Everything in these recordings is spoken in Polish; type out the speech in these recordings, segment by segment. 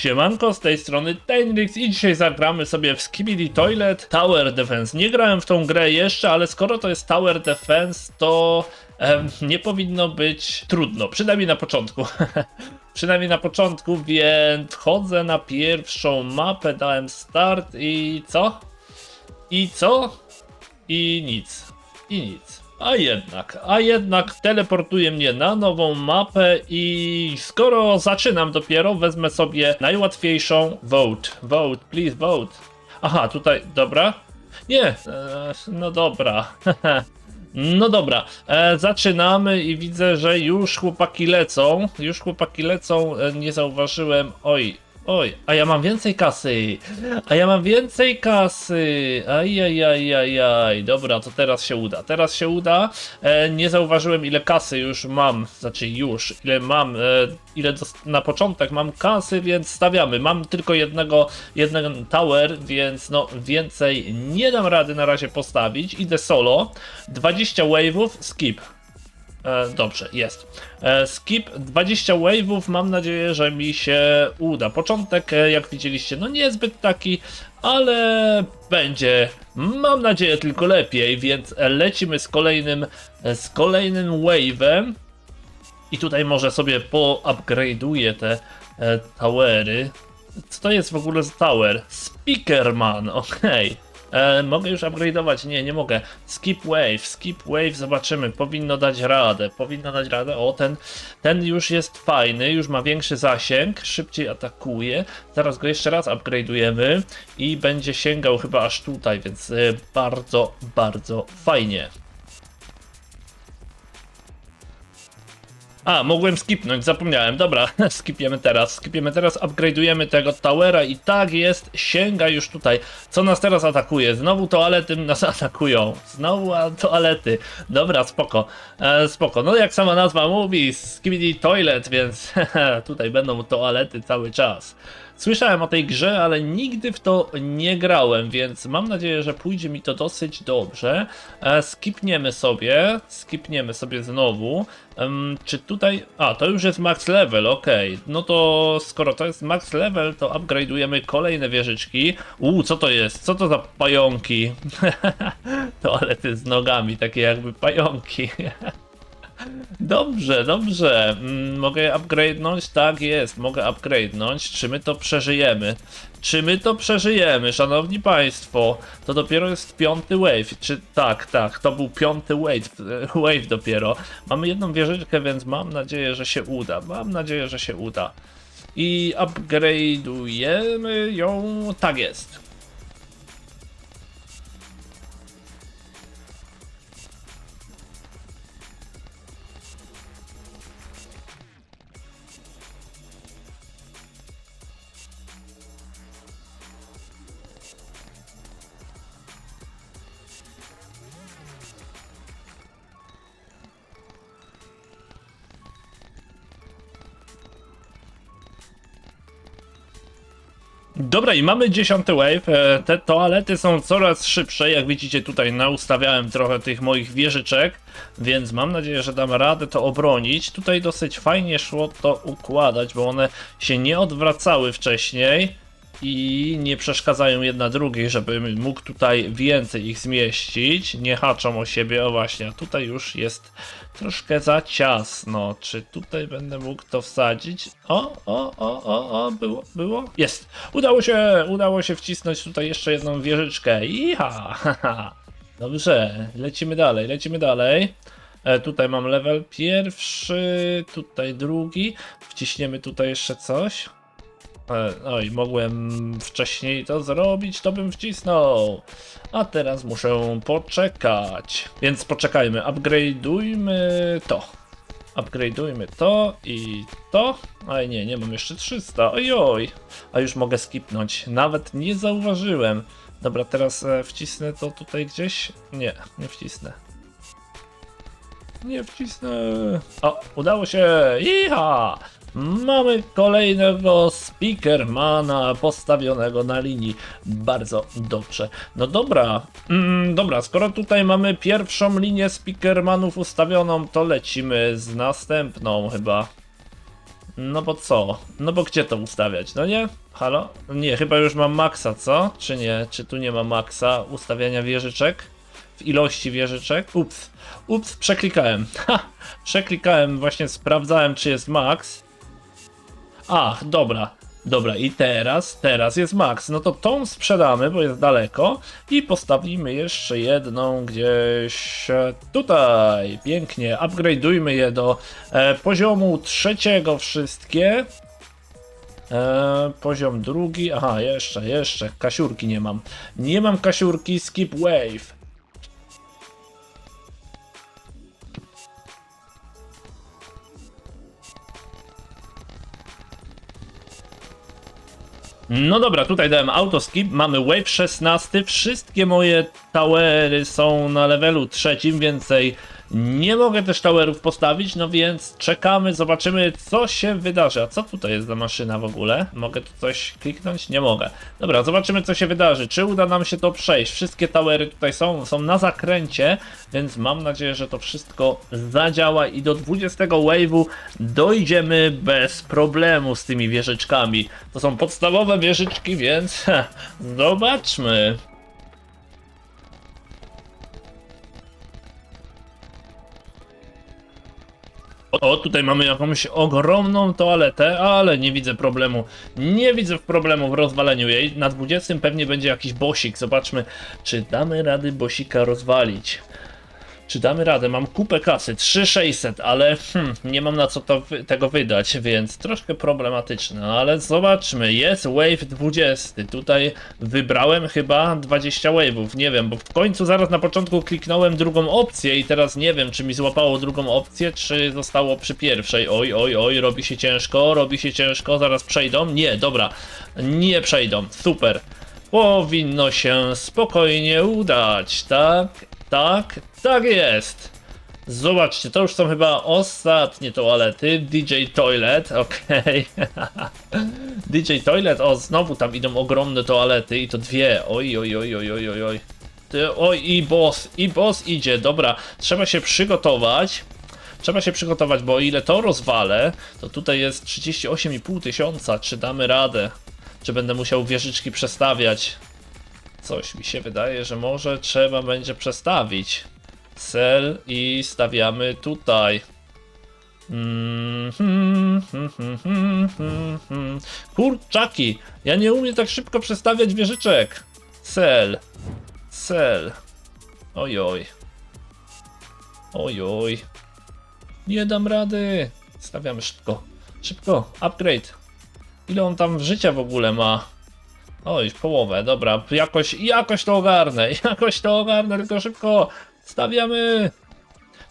Siemanko, z tej strony Tainrix i dzisiaj zagramy sobie w Skibidi Toilet Tower Defense. Nie grałem w tą grę jeszcze, ale skoro to jest Tower Defense, to em, nie powinno być trudno, przynajmniej na początku. przynajmniej na początku, więc wchodzę na pierwszą mapę, dałem start i co? I co? I nic. I nic. A jednak, a jednak teleportuje mnie na nową mapę i skoro zaczynam dopiero, wezmę sobie najłatwiejszą vote. Vote, please vote. Aha, tutaj, dobra. Nie, e, no dobra. No dobra, e, zaczynamy i widzę, że już chłopaki lecą. Już chłopaki lecą, e, nie zauważyłem. Oj, oj, a ja mam więcej kasy. A ja mam więcej kasy. Ajajajajaj. Dobra, to teraz się uda. Teraz się uda. E, nie zauważyłem ile kasy już mam. Znaczy już, ile mam, e, ile na początek mam kasy, więc stawiamy. Mam tylko jednego, jednego tower, więc no więcej nie dam rady na razie postawić. Idę solo. 20 wave'ów, skip. E, dobrze, jest. E, skip 20 wave'ów, mam nadzieję, że mi się uda. Początek, e, jak widzieliście, no niezbyt taki, ale będzie, mam nadzieję, tylko lepiej, więc lecimy z kolejnym, z kolejnym wave'em. I tutaj może sobie po-upgrade'uję te towery. Co to jest w ogóle za tower? Speakerman, okej. E, mogę już upgrade'ować? Nie, nie mogę. Skip wave, skip wave, zobaczymy. Powinno dać radę, powinno dać radę. O, ten, ten już jest fajny, już ma większy zasięg, szybciej atakuje. Zaraz go jeszcze raz upgrade'ujemy i będzie sięgał chyba aż tutaj, więc e, bardzo, bardzo fajnie. A, mogłem skipnąć, zapomniałem. Dobra, skipiemy teraz. Skipiemy teraz, upgrade'ujemy tego towera i tak jest, sięga już tutaj. Co nas teraz atakuje? Znowu toalety nas atakują. Znowu toalety. Dobra, spoko. E, spoko. No jak sama nazwa mówi, skibidi toilet, więc tutaj będą toalety cały czas. Słyszałem o tej grze, ale nigdy w to nie grałem, więc mam nadzieję, że pójdzie mi to dosyć dobrze. E, skipniemy sobie, skipniemy sobie znowu. Czy tutaj. A, to już jest max level, ok. No to skoro to jest max level, to upgrade'ujemy kolejne wieżyczki. Uuu, co to jest? Co to za pająki? Toalety z nogami, takie jakby pająki. Dobrze, dobrze. Mm, Mogę upgrade'nąć? Tak jest, mogę upgrade'nąć. Czy my to przeżyjemy? Czy my to przeżyjemy, szanowni państwo? To dopiero jest piąty wave. Czy tak, tak, to był piąty wave, wave dopiero. Mamy jedną wieżyczkę, więc mam nadzieję, że się uda. Mam nadzieję, że się uda. I upgrade'ujemy ją. Tak jest. Dobra, i mamy dziesiąty wave. E, Te toalety są coraz szybsze. Jak widzicie, tutaj naustawiałem trochę tych moich wieżyczek, więc mam nadzieję, że dam radę to obronić. Tutaj dosyć fajnie szło to układać, bo one się nie odwracały wcześniej i nie przeszkadzają jedna drugiej, żebym mógł tutaj więcej ich zmieścić. Nie haczą o siebie, o właśnie, a tutaj już jest troszkę za ciasno. Czy tutaj będę mógł to wsadzić? O, o, o, o, o, było, było? Jest! Udało się, udało się wcisnąć tutaj jeszcze jedną wieżyczkę. Iha! Dobrze, lecimy dalej, lecimy dalej. E, tutaj mam level pierwszy, tutaj drugi. Wciśniemy tutaj jeszcze coś. E, Oj, mogłem wcześniej to zrobić, to bym wcisnął. A teraz muszę poczekać. Więc poczekajmy, upgrade'ujmy to. Upgrade'ujmy to i to. Aj nie, nie mam jeszcze 300. Ojoj. A już mogę skipnąć. Nawet nie zauważyłem. Dobra, teraz e, wcisnę to tutaj gdzieś. Nie, nie wcisnę. Nie wcisnę. O, udało się! Iha! Mamy kolejnego speakermana postawionego na linii. Bardzo dobrze. No dobra, mm, dobra, skoro tutaj mamy pierwszą linię speakermanów ustawioną, to lecimy z następną chyba. No bo co? No bo gdzie to ustawiać? No nie? Halo? Nie, chyba już mam maksa, co? Czy nie? Czy tu nie ma maksa ustawiania wieżyczek? W ilości wieżyczek? Ups. Ups, przeklikałem. Ha! Przeklikałem, właśnie sprawdzałem, czy jest max. Ach, dobra. Dobra, i teraz, teraz jest max. No to tą sprzedamy, bo jest daleko. I postawimy jeszcze jedną gdzieś e, tutaj. Pięknie. Upgrade'ujmy je do e, poziomu trzeciego wszystkie. E, poziom drugi. Aha, jeszcze, jeszcze. Kasiurki nie mam. Nie mam kasiurki. Skip wave. No dobra, tutaj dałem autoskip, mamy wave 16, wszystkie moje towery są na levelu trzecim, więcej nie mogę też towerów postawić, no więc czekamy, zobaczymy co się wydarzy. A co tutaj jest za maszyna w ogóle? Mogę tu coś kliknąć? Nie mogę. Dobra, zobaczymy co się wydarzy, czy uda nam się to przejść. Wszystkie towery tutaj są, są na zakręcie, więc mam nadzieję, że to wszystko zadziała i do 20 wave'u dojdziemy bez problemu z tymi wieżyczkami. To są podstawowe wieżyczki, więc zobaczmy. O, tutaj mamy jakąś ogromną toaletę, ale nie widzę problemu. Nie widzę problemu w rozwaleniu jej. Na 20 pewnie będzie jakiś bosik. Zobaczmy, czy damy rady bosika rozwalić. Czy damy radę? Mam kupę kasy, 3600, ale hmm, nie mam na co to tego wydać, więc troszkę problematyczne, ale zobaczmy, jest wave 20, tutaj wybrałem chyba 20 wave'ów, nie wiem, bo w końcu zaraz na początku kliknąłem drugą opcję i teraz nie wiem, czy mi złapało drugą opcję, czy zostało przy pierwszej, oj, oj, oj, robi się ciężko, robi się ciężko, zaraz przejdą, nie, dobra, nie przejdą, super. Powinno się spokojnie udać, tak? Tak, tak jest. Zobaczcie, to już są chyba ostatnie toalety. DJ Toilet, okej. DJ Toilet, o znowu tam idą ogromne toalety i to dwie. Oj, oj, oj, oj, oj, oj, oj. Ty, oj, i boss, i boss idzie, dobra. Trzeba się przygotować. Trzeba się przygotować, bo o ile to rozwalę, to tutaj jest 38,5 tysiąca. Czy damy radę? Czy będę musiał wieżyczki przestawiać? Coś mi się wydaje, że może trzeba będzie przestawić cel i stawiamy tutaj. Mm, hmm, hmm, hmm, hmm, hmm, hmm. Kurczaki, ja nie umiem tak szybko przestawiać wieżyczek. Cel, cel. Ojoj. Ojoj. Nie dam rady. Stawiamy szybko. Szybko, upgrade. Ile on tam życia w ogóle ma? Oj, połowę, dobra, jakoś, jakoś to ogarnę, jakoś to ogarnę, tylko szybko stawiamy.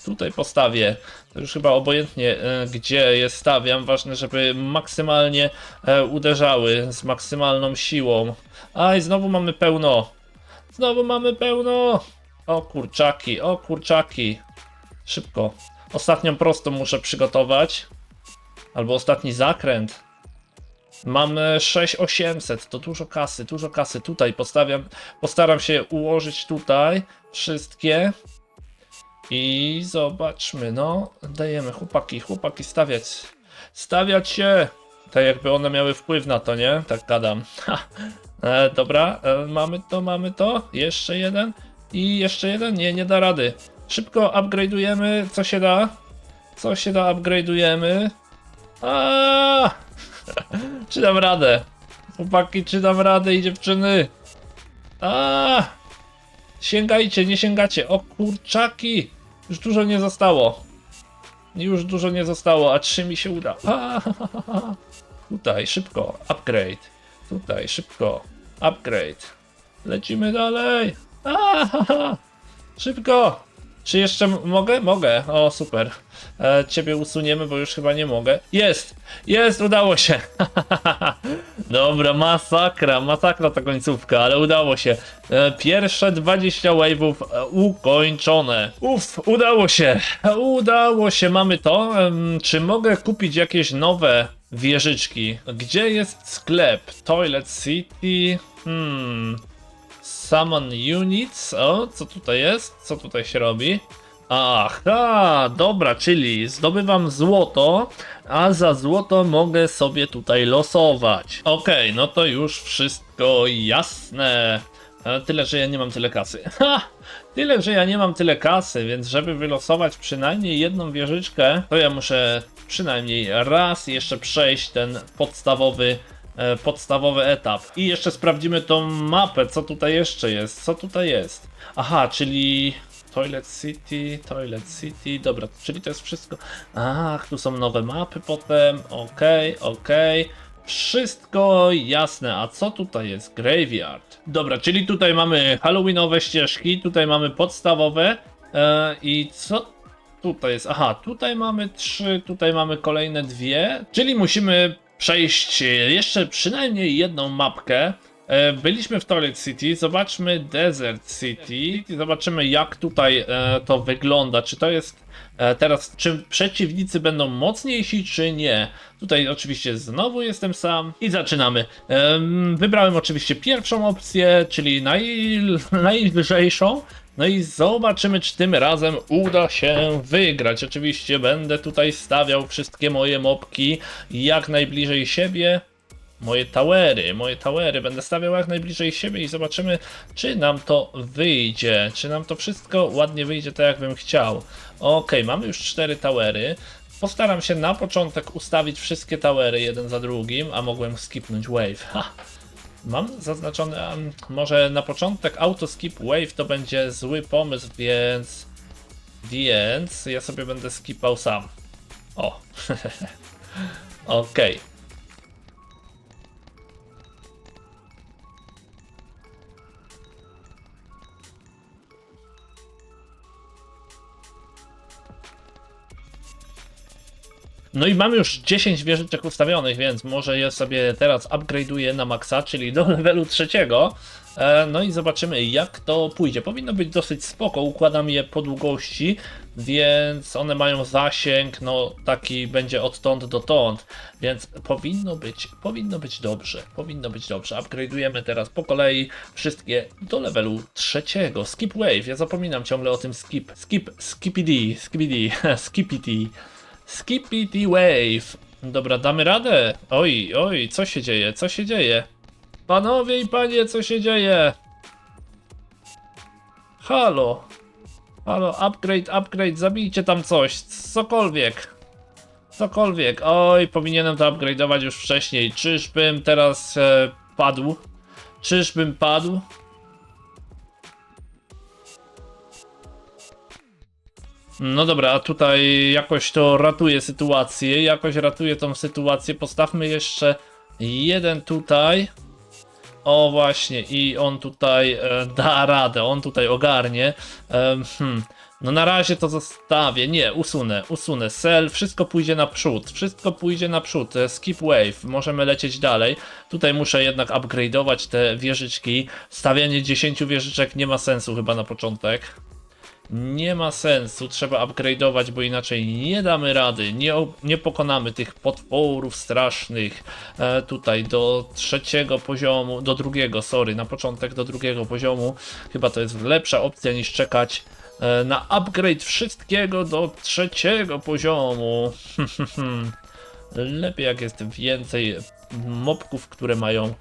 Tutaj postawię, to już chyba obojętnie e, gdzie je stawiam, ważne żeby maksymalnie e, uderzały z maksymalną siłą. Aj, znowu mamy pełno, znowu mamy pełno. O kurczaki, o kurczaki, szybko. Ostatnią prostą muszę przygotować, albo ostatni zakręt. Mamy 6800, to dużo kasy, dużo kasy. Tutaj postawiam, postaram się ułożyć tutaj wszystkie. I zobaczmy, no, dajemy chłopaki, chłopaki stawiać, stawiać się. Tak jakby one miały wpływ na to, nie? Tak gadam. E, dobra, e, mamy to, mamy to. Jeszcze jeden. I jeszcze jeden. Nie, nie da rady. Szybko upgrade'ujemy, co się da. Co się da, upgrade'ujemy. Aaaa! czy dam radę? Chłopaki, czy dam radę i dziewczyny? A! Sięgajcie, nie sięgacie. O kurczaki! Już dużo nie zostało. Już dużo nie zostało, a trzy mi się uda. A, Tutaj, szybko, upgrade. Tutaj, szybko, upgrade. Lecimy dalej. A, Szybko! Czy jeszcze mogę? Mogę. O, super. E, ciebie usuniemy, bo już chyba nie mogę. Jest! Jest! Udało się! Dobra, masakra, masakra ta końcówka, ale udało się. E, pierwsze 20 wave'ów e, ukończone. Uff, udało się! Udało się, mamy to. Em, czy mogę kupić jakieś nowe wieżyczki? Gdzie jest sklep? Toilet City? Hmm... Summon units. O, co tutaj jest? Co tutaj się robi? Aha, dobra, czyli zdobywam złoto, a za złoto mogę sobie tutaj losować. Okej, no to już wszystko jasne. E, Tyle, że ja nie mam tyle kasy. Ha! Tyle, że ja nie mam tyle kasy, więc żeby wylosować przynajmniej jedną wieżyczkę, to ja muszę przynajmniej raz jeszcze przejść ten podstawowy, podstawowy etap. I jeszcze sprawdzimy tą mapę, co tutaj jeszcze jest, co tutaj jest. Aha, czyli Toilet City, Toilet City, dobra, czyli to jest wszystko. Ach, tu są nowe mapy potem, okej, okej. Wszystko jasne, a co tutaj jest? Graveyard. Dobra, czyli tutaj mamy halloweenowe ścieżki, tutaj mamy podstawowe e, i co tutaj jest? Aha, tutaj mamy trzy, tutaj mamy kolejne dwie, czyli musimy przejść jeszcze przynajmniej jedną mapkę. E, Byliśmy w Toilet City, zobaczmy Desert City, zobaczymy jak tutaj e, to wygląda, czy to jest e, teraz, czy przeciwnicy będą mocniejsi, czy nie. Tutaj oczywiście znowu jestem sam i zaczynamy. Em, Wybrałem oczywiście pierwszą opcję, czyli naj. No i zobaczymy, czy tym razem uda się wygrać. Oczywiście będę tutaj stawiał wszystkie moje mopki jak najbliżej siebie moje towery, moje towery będę stawiał jak najbliżej siebie i zobaczymy, czy nam to wyjdzie, czy nam to wszystko ładnie wyjdzie tak, jak bym chciał. Ok, mamy już cztery towery. Postaram się na początek ustawić wszystkie towery jeden za drugim, a mogłem skipnąć wave. Ha! Mam zaznaczone, um, może na początek auto skip wave to będzie zły pomysł, więc więc ja sobie będę skipał sam. O. Okej. No i mamy już 10 wieżyczek ustawionych, więc może je sobie teraz upgrade'uję na maksa, czyli do levelu trzeciego. E, No i zobaczymy jak to pójdzie. Powinno być dosyć spoko, układam je po długości, więc one mają zasięg, no taki będzie odtąd dotąd, więc powinno być, powinno być dobrze, powinno być dobrze. Upgrade'ujemy teraz po kolei wszystkie do levelu trzeciego. Skip wave, ja zapominam ciągle o tym skip, skip, skipidi, skipidi, skipity. Skippity Wave. Dobra, damy radę. Oj, oj, co się dzieje? Co się dzieje? Panowie i panie, co się dzieje? Halo. Halo, upgrade, upgrade, zabijcie tam coś. Cokolwiek. Cokolwiek. Oj, powinienem to upgrade'ować już wcześniej. Czyżbym teraz e, padł? Czyżbym padł? No dobra, a tutaj jakoś to ratuje sytuację, jakoś ratuje tą sytuację. Postawmy jeszcze jeden tutaj. O właśnie, i on tutaj e, da radę, on tutaj ogarnie. Em, hmm. No na razie to zostawię, nie, usunę, usunę. Cell, wszystko pójdzie naprzód, wszystko pójdzie naprzód. E, Skip wave, możemy lecieć dalej. Tutaj muszę jednak upgrade'ować te wieżyczki. Stawianie 10 wieżyczek nie ma sensu chyba na początek. Nie ma sensu, trzeba upgrade'ować, bo inaczej nie damy rady, nie, nie pokonamy tych potworów strasznych e, tutaj do trzeciego poziomu, do drugiego, sorry, na początek do drugiego poziomu. Chyba to jest lepsza opcja niż czekać e, na upgrade wszystkiego do trzeciego poziomu. Lepiej jak jest więcej mobków, które mają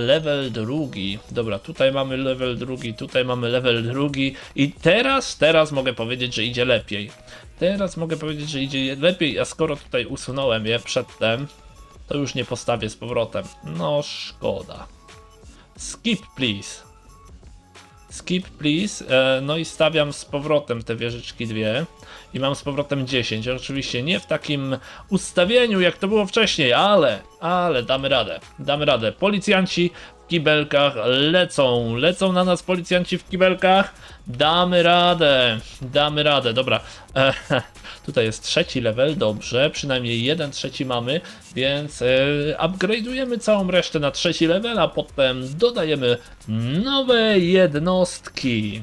level drugi. Dobra, tutaj mamy level drugi, tutaj mamy level drugi i teraz, teraz mogę powiedzieć, że idzie lepiej. Teraz mogę powiedzieć, że idzie lepiej, a skoro tutaj usunąłem je przedtem, to już nie postawię z powrotem. No szkoda. Skip please. Skip please. E, no i stawiam z powrotem te wieżyczki dwie. I mam z powrotem 10. Oczywiście nie w takim ustawieniu, jak to było wcześniej, ale, ale damy radę. Damy radę. Policjanci kibelkach lecą. Lecą na nas policjanci w kibelkach. Damy radę. Damy radę. Dobra. E, tutaj jest trzeci level, dobrze. Przynajmniej jeden trzeci mamy, więc e, upgrade'ujemy całą resztę na trzeci level, a potem dodajemy nowe jednostki.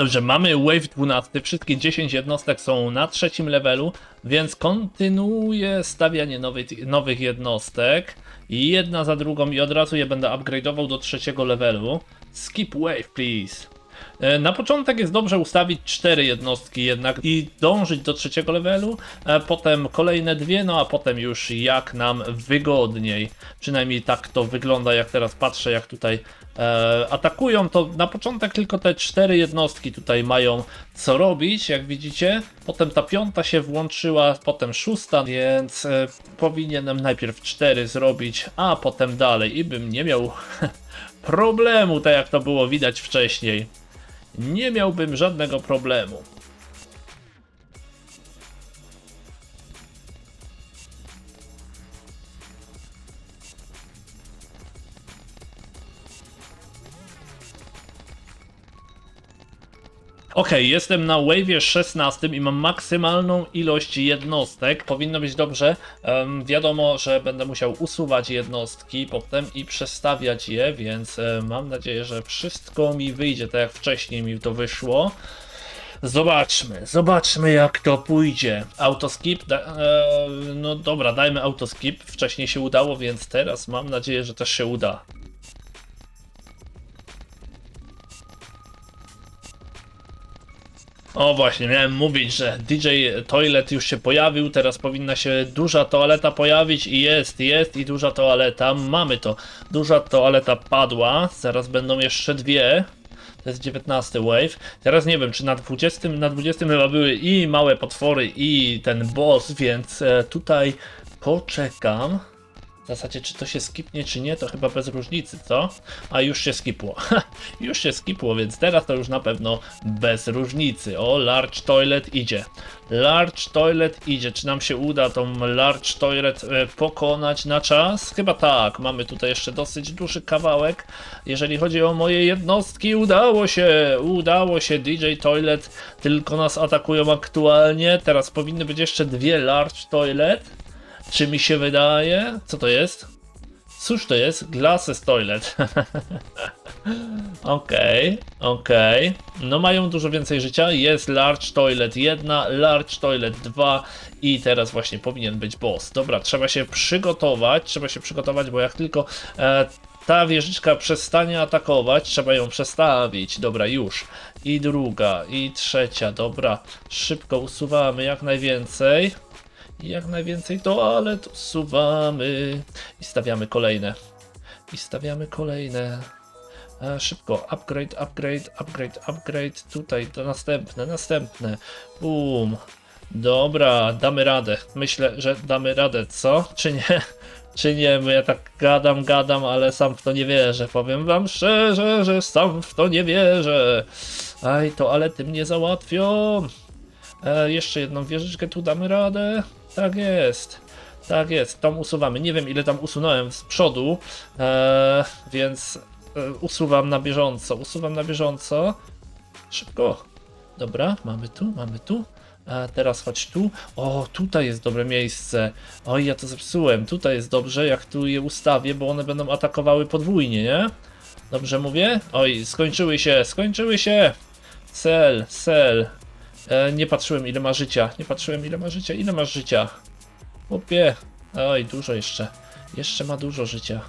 Dobrze, mamy Wave 12, wszystkie 10 jednostek są na trzecim levelu, więc kontynuuję stawianie nowych, nowych jednostek. Jedna za drugą i od razu je będę upgrade'ował do trzeciego levelu. Skip wave, please. E, Na początek jest dobrze ustawić cztery jednostki jednak i dążyć do trzeciego levelu, potem kolejne dwie, no a potem już jak nam wygodniej. Przynajmniej tak to wygląda, jak teraz patrzę, jak tutaj e, atakują, to na początek tylko te cztery jednostki tutaj mają co robić, jak widzicie. Potem ta piąta się włączyła, potem szósta, więc e, powinienem najpierw cztery zrobić, a potem dalej i bym nie miał problemu, tak jak to było widać wcześniej. Nie miałbym żadnego problemu. Okej, jestem na wave'ie 16 i mam maksymalną ilość jednostek. Powinno być dobrze. Em, wiadomo, że będę musiał usuwać jednostki potem i przestawiać je, więc e, mam nadzieję, że wszystko mi wyjdzie tak jak wcześniej mi to wyszło. Zobaczmy, zobaczmy jak to pójdzie. Autoskip, da, e, no dobra, dajmy autoskip. Wcześniej się udało, więc teraz mam nadzieję, że też się uda. O właśnie, miałem mówić, że DJ Toilet już się pojawił, teraz powinna się duża toaleta pojawić i jest, jest i duża toaleta, mamy to. Duża toaleta padła, zaraz będą jeszcze dwie. To jest 19 wave. Teraz nie wiem, czy na 20, na 20 chyba były i małe potwory i ten boss, więc e, tutaj poczekam. Zasadzie, czy to się skipnie, czy nie, to chyba bez różnicy, co? A już się skipło. już się skipło, więc teraz to już na pewno bez różnicy. O, Large Toilet idzie. Large Toilet idzie. Czy nam się uda tą Large Toilet e, pokonać na czas? Chyba tak. Mamy tutaj jeszcze dosyć duży kawałek. Jeżeli chodzi o moje jednostki, udało się. Udało się. DJ Toilet tylko nas atakują aktualnie. Teraz powinny być jeszcze dwie Large Toilet. Czy mi się wydaje? Co to jest? Cóż to jest? Glasses Toilet. Okej, okej. No mają dużo więcej życia. Jest Large Toilet 1, Large Toilet 2 i teraz właśnie powinien być boss. Dobra, trzeba się przygotować, trzeba się przygotować, bo jak tylko e, ta wieżyczka przestanie atakować, trzeba ją przestawić. Dobra, już. I druga, i trzecia, dobra. Szybko usuwamy jak najwięcej. Jak najwięcej toalet usuwamy. I stawiamy kolejne. I stawiamy kolejne. Szybko, upgrade, upgrade, upgrade, upgrade. Tutaj to następne, następne. Boom. Dobra, damy radę. Myślę, że damy radę, co? Czy nie? Czy nie? Bo ja tak gadam, gadam, ale sam w to nie wierzę. Powiem wam szczerze, że sam w to nie wierzę. Aj, toalety mnie załatwią. E, jeszcze jedną wieżyczkę tu damy radę. Tak jest. Tak jest, tą usuwamy. Nie wiem ile tam usunąłem z przodu, e, więc e, usuwam na bieżąco. Usuwam na bieżąco. Szybko. Dobra, mamy tu, mamy tu. A teraz chodź tu. O, tutaj jest dobre miejsce. Oj, ja to zepsułem. Tutaj jest dobrze, jak tu je ustawię, bo one będą atakowały podwójnie, nie? Dobrze mówię? Oj, skończyły się, skończyły się. Cel, cel. E, nie patrzyłem ile ma życia. Nie patrzyłem ile ma życia. Ile masz życia? Chłopie. Oj, dużo jeszcze. Jeszcze ma dużo życia.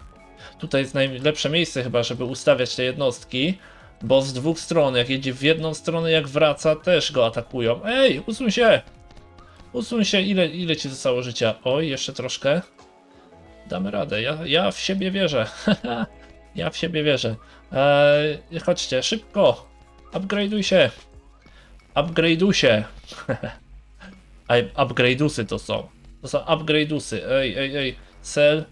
Tutaj jest najlepsze miejsce chyba, żeby ustawiać te jednostki. Bo z dwóch stron, jak jedzie w jedną stronę, jak wraca, też go atakują. Ej, usuń się! Usuń się, ile, ile ci zostało życia? Oj, jeszcze troszkę. Damy radę, ja, ja w siebie wierzę. ja w siebie wierzę. Eee, chodźcie, szybko! Upgrade'uj się! Ej, upgrade'usy to są. To są upgrade'usy. Ej, ej, ej. Sell,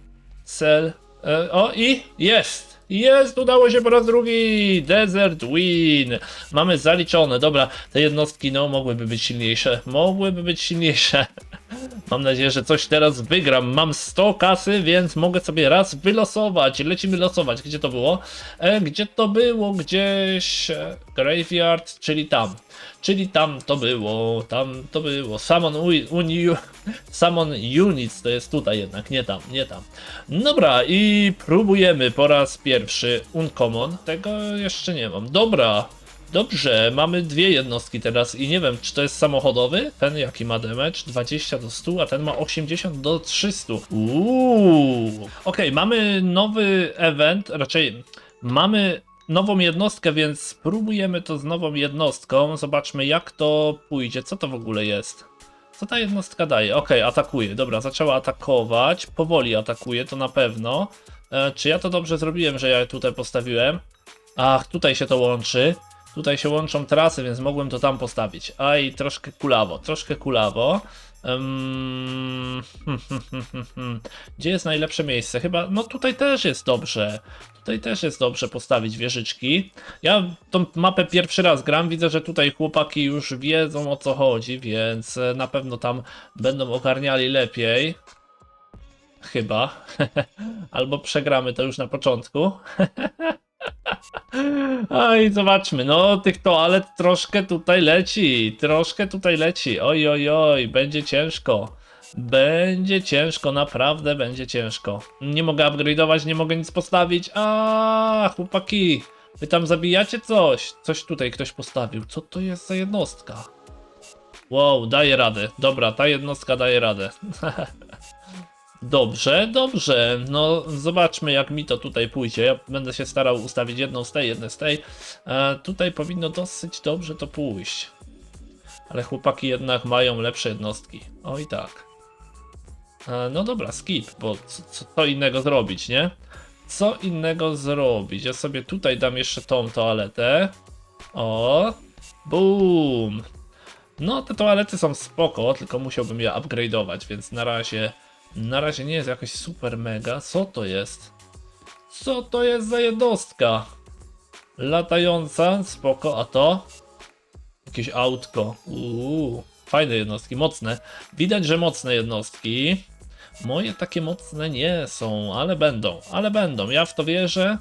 sell. E, o i jest! Jest! Udało się po raz drugi! Desert Win! Mamy zaliczone. Dobra, te jednostki no mogłyby być silniejsze. Mogłyby być silniejsze. Mam nadzieję, że coś teraz wygram. Mam 100 kasy, więc mogę sobie raz wylosować. Lecimy losować. Gdzie to było? E, gdzie to było? Gdzieś e, Graveyard, czyli tam. Czyli tam to było, tam to było. Summon, uni, Summon Units to jest tutaj jednak, nie tam, nie tam. Dobra, i próbujemy po raz pierwszy Uncommon. Tego jeszcze nie mam. Dobra, Dobrze, mamy dwie jednostki teraz i nie wiem, czy to jest samochodowy? Ten jaki ma damage? 20 do 100, a ten ma 80 do 300. Uuu. Okej, mamy nowy event, raczej mamy nową jednostkę, więc spróbujemy to z nową jednostką. Zobaczmy jak to pójdzie. Co to w ogóle jest? Co ta jednostka daje? Okej, atakuje. Dobra, zaczęła atakować. Powoli atakuje, to na pewno. E, czy ja to dobrze zrobiłem, że ja tutaj postawiłem? Ach, tutaj się to łączy. Tutaj się łączą trasy, więc mogłem to tam postawić. Aj, troszkę kulawo, troszkę kulawo. Hmm. Gdzie jest najlepsze miejsce? Chyba, no tutaj też jest dobrze. Tutaj też jest dobrze postawić wieżyczki. Ja tą mapę pierwszy raz gram, widzę, że tutaj chłopaki już wiedzą o co chodzi, więc e, na pewno tam będą ogarniali lepiej. Chyba. Albo przegramy to już na początku. Oj, zobaczmy, no tych toalet troszkę tutaj leci, troszkę tutaj leci, oj, oj, oj, będzie ciężko. Będzie ciężko, naprawdę będzie ciężko. Nie mogę upgrade'ować, nie mogę nic postawić, a chłopaki, wy tam zabijacie coś, coś tutaj ktoś postawił, co to jest za jednostka? Wow, daje radę, dobra, ta jednostka daje radę. Dobrze, dobrze. No, zobaczmy, jak mi to tutaj pójdzie. Ja będę się starał ustawić jedną z tej, jedną z tej. E, tutaj powinno dosyć dobrze to pójść. Ale chłopaki jednak mają lepsze jednostki. Oj tak. E, no dobra, skip, bo co, co, innego zrobić, nie? Co innego zrobić? Ja sobie tutaj dam jeszcze tą toaletę. O, boom. No, te toalety są spoko, tylko musiałbym je upgrade'ować, więc na razie na razie nie jest jakoś super mega. Co to jest? Co to jest za jednostka? Latająca, spoko, a to? Jakieś autko. Uuu, fajne jednostki, mocne. Widać, że mocne jednostki. Moje takie mocne nie są, ale będą, ale będą. Ja w to wierzę.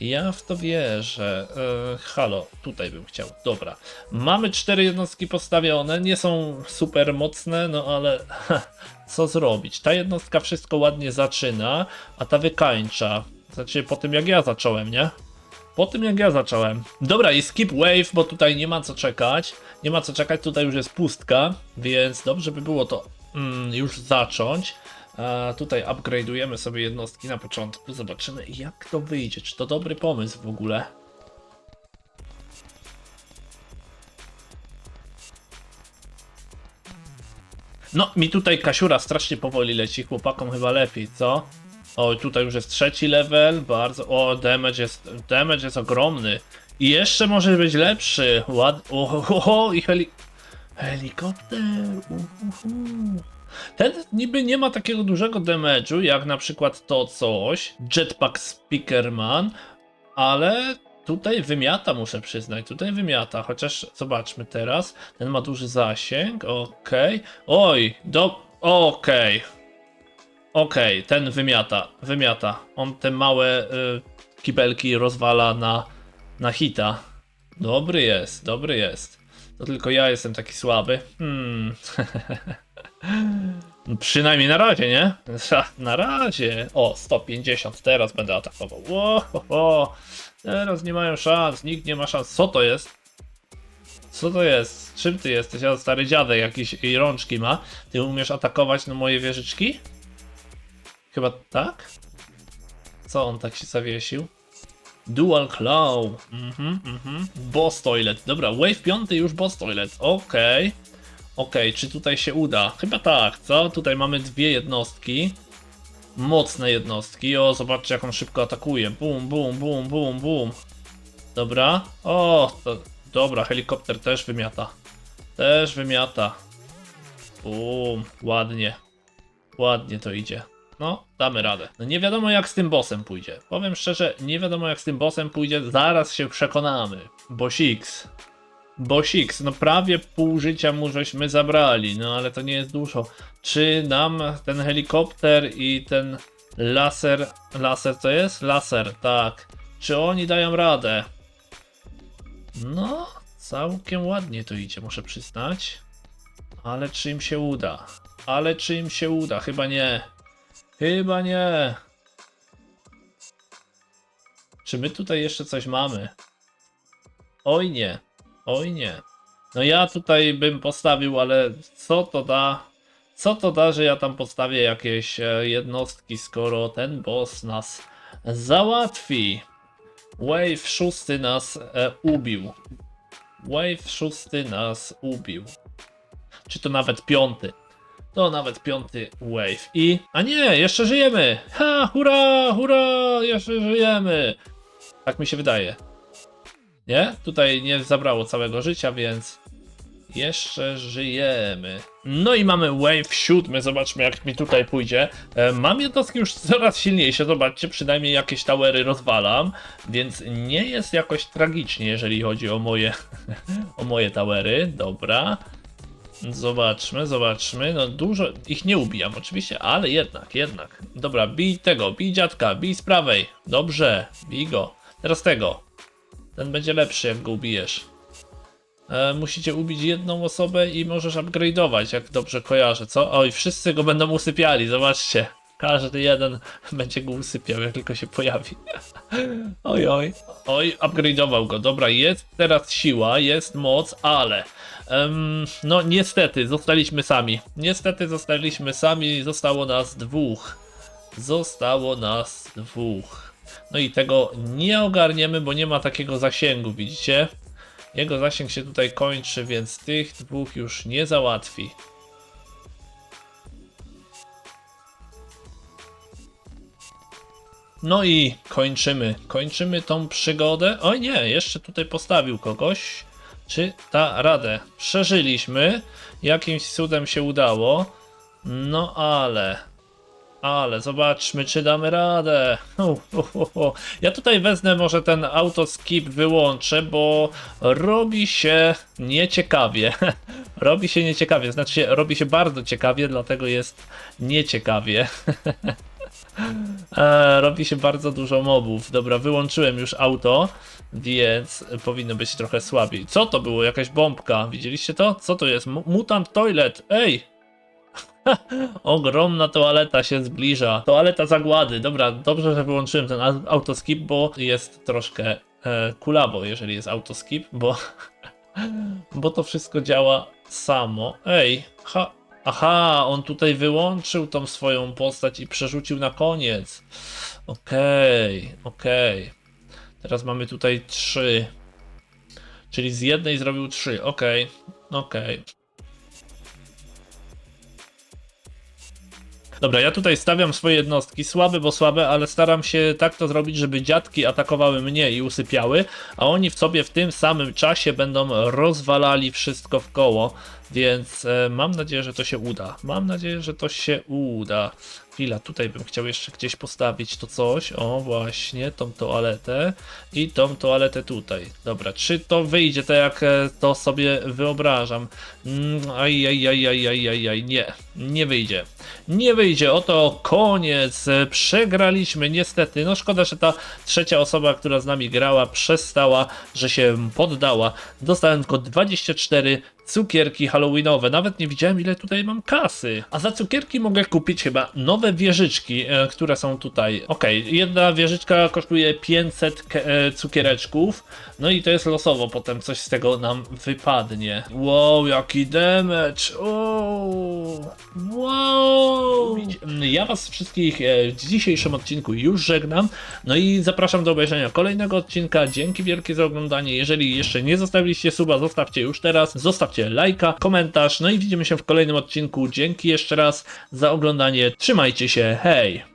Ja w to wierzę. E, halo, tutaj bym chciał. Dobra. Mamy cztery jednostki postawione. Nie są super mocne, no ale co zrobić? Ta jednostka wszystko ładnie zaczyna, a ta wykańcza. Znaczy po tym jak ja zacząłem, nie? Po tym jak ja zacząłem. Dobra, i skip wave, bo tutaj nie ma co czekać. Nie ma co czekać, tutaj już jest pustka, więc dobrze by było to mm, już zacząć. Tutaj upgrade'ujemy sobie jednostki na początku. Zobaczymy jak to wyjdzie. Czy to dobry pomysł w ogóle? No, mi tutaj Kasiura strasznie powoli leci, chłopakom chyba lepiej, co? O, tutaj już jest trzeci level, bardzo... O, damage jest, damage jest ogromny. I jeszcze może być lepszy. Ład... O, o, o i heli... Helikopter. Uhuhu. Ten niby nie ma takiego dużego damage'u, jak na przykład to coś, Jetpack Speakerman, ale tutaj wymiata, muszę przyznać, tutaj wymiata, chociaż zobaczmy teraz, ten ma duży zasięg, okej, oj, do, okej, okej, ten wymiata, wymiata, on te małe y, kibelki rozwala na, na hita, dobry jest, dobry jest, to tylko ja jestem taki słaby, hmm, Przynajmniej na razie, nie? Na razie. O, 150, teraz będę atakował. Ho. Teraz nie mają szans, nikt nie ma szans. Co to jest? Co to jest? Czym ty jesteś? Ja stary dziadek jakiś i rączki ma. Ty umiesz atakować na moje wieżyczki? Chyba tak? Co on tak się zawiesił? Dual Claw. Mhm, mhm. Boss Toilet. Dobra, Wave 5 już Boss Toilet. Okej. Okej, czy tutaj się uda? Chyba tak, co? Tutaj mamy dwie jednostki. Mocne jednostki. O, zobaczcie jak on szybko atakuje. Bum, bum, bum, bum, bum. Dobra. O, to, dobra, helikopter też wymiata. Też wymiata. Bum, ładnie. Ładnie to idzie. No, damy radę. No nie wiadomo jak z tym bossem pójdzie. Powiem szczerze, nie wiadomo jak z tym bossem pójdzie. Zaraz się przekonamy. Bosix. Bosix, no prawie pół życia mu żeśmy zabrali, no ale to nie jest dużo. Czy nam ten helikopter i ten laser, laser co jest? Laser, tak. Czy oni dają radę? No, całkiem ładnie to idzie, muszę przyznać. Ale czy im się uda? Ale czy im się uda? Chyba nie. Chyba nie. Czy my tutaj jeszcze coś mamy? Oj nie, oj nie. No ja tutaj bym postawił, ale co to da? Co to da, że ja tam postawię jakieś e, jednostki, skoro ten boss nas załatwi? Wave szósty nas e, ubił. Wave szósty nas ubił. Czy to nawet piąty? To nawet piąty wave. I. A nie, jeszcze żyjemy! Ha, hurra, hurra! Jeszcze żyjemy! Tak mi się wydaje. Nie? Tutaj nie zabrało całego życia, więc. Jeszcze żyjemy. No i mamy wave siódmy, zobaczmy jak mi tutaj pójdzie. E, mam jednostki już coraz silniejsze, zobaczcie, przynajmniej jakieś towery rozwalam, więc nie jest jakoś tragicznie, jeżeli chodzi o moje, o moje towery. Dobra. Zobaczmy, zobaczmy. No dużo ich nie ubijam oczywiście, ale jednak, jednak. Dobra, bij tego, bij dziadka, bij z prawej. Dobrze, bij go. Teraz tego. Ten będzie lepszy, jak go ubijesz. E, musicie ubić jedną osobę i możesz upgrade'ować, jak dobrze kojarzę, co? Oj, wszyscy go będą usypiali, zobaczcie. Każdy jeden będzie go usypiał, jak tylko się pojawi. Oj, oj. Oj, upgrade'ował go. Dobra, jest teraz siła, jest moc, ale... em, no niestety, zostaliśmy sami. Niestety zostaliśmy sami, zostało nas dwóch. Zostało nas dwóch. No i tego nie ogarniemy, bo nie ma takiego zasięgu, widzicie? Jego zasięg się tutaj kończy, więc tych dwóch już nie załatwi. No i kończymy. Kończymy tą przygodę. Oj nie, jeszcze tutaj postawił kogoś. Czy ta radę? Przeżyliśmy. Jakimś cudem się udało. No ale. Ale zobaczmy, czy damy radę. Ja tutaj wezmę może ten autoskip wyłączę, bo robi się nieciekawie. robi się nieciekawie, znaczy robi się bardzo ciekawie, dlatego jest nieciekawie. E, robi się bardzo dużo mobów. Dobra, wyłączyłem już auto, więc powinno być trochę słabiej. Co to było? Jakaś bombka. Widzieliście to? Co to jest? Mu- Mutant Toilet. Ej! Ogromna toaleta się zbliża. Toaleta zagłady. Dobra, dobrze, że wyłączyłem ten au- autoskip, bo jest troszkę e, kulawo, jeżeli jest autoskip, bo, bo to wszystko działa samo. Ej, ha, aha, on tutaj wyłączył tą swoją postać i przerzucił na koniec. Okej, okej. Teraz mamy tutaj trzy. Czyli z jednej zrobił trzy. Okej, okej. Dobra, ja tutaj stawiam swoje jednostki, słabe, bo słabe, ale staram się tak to zrobić, żeby dziadki atakowały mnie i usypiały, a oni w sobie w tym samym czasie będą rozwalali wszystko w koło, więc e, mam nadzieję, że to się uda. Mam nadzieję, że to się uda. Chwila, tutaj bym chciał jeszcze gdzieś postawić to coś. O, właśnie, tą toaletę i tą toaletę tutaj. Dobra, czy to wyjdzie tak jak e, to sobie wyobrażam? Mm, aj, nie, nie wyjdzie. Nie wyjdzie, oto koniec. E, Przegraliśmy, niestety. No szkoda, że ta trzecia osoba, która z nami grała, przestała, że się poddała. Dostałem tylko 24 cukierki halloweenowe. Nawet nie widziałem, ile tutaj mam kasy. A za cukierki mogę kupić chyba nowe wieżyczki, e, które są tutaj. Okej, jedna wieżyczka kosztuje 500 ke- e, cukiereczków. No i to jest losowo, potem coś z tego nam wypadnie. Wow, jaki damage! Wow! Wow! Ja was wszystkich e, w dzisiejszym odcinku już żegnam. No i zapraszam do obejrzenia kolejnego odcinka. Dzięki wielkie za oglądanie. Jeżeli jeszcze nie zostawiliście suba, zostawcie już teraz. Zostawcie lajka, komentarz. No i widzimy się w kolejnym odcinku. Dzięki jeszcze raz za oglądanie. Trzymajcie się. Hej!